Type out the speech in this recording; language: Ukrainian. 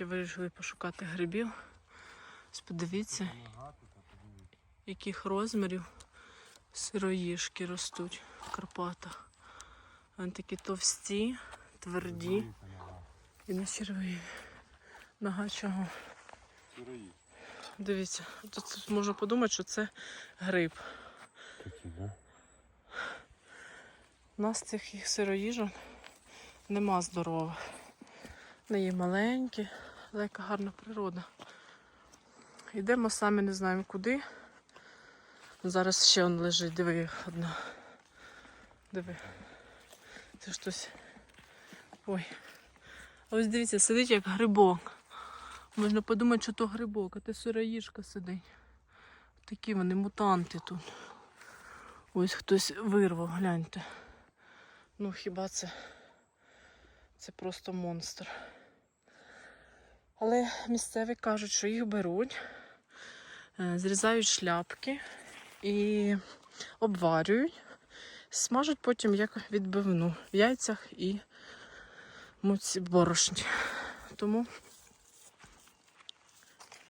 ще вирішили пошукати грибів. Подивіться, яких розмірів сироїшки ростуть в Карпатах. Вони такі товсті, тверді і не червиві. Нога чого? Дивіться, тут, тут можна подумати, що це гриб. У нас цих їх сироїжок нема здорових. Вони є маленькі, але яка гарна природа. Йдемо самі не знаємо куди. Зараз ще он лежить, диви одна. Диви. Це щось. Ой. Ось дивіться, сидить як грибок. Можна подумати, що то грибок, а це сироїжка сидить. Такі вони мутанти тут. Ось хтось вирвав, гляньте. Ну хіба це. Це просто монстр. Але місцеві кажуть, що їх беруть, е, зрізають шляпки і обварюють, смажуть потім як відбивну в яйцях і муці борошні. Тому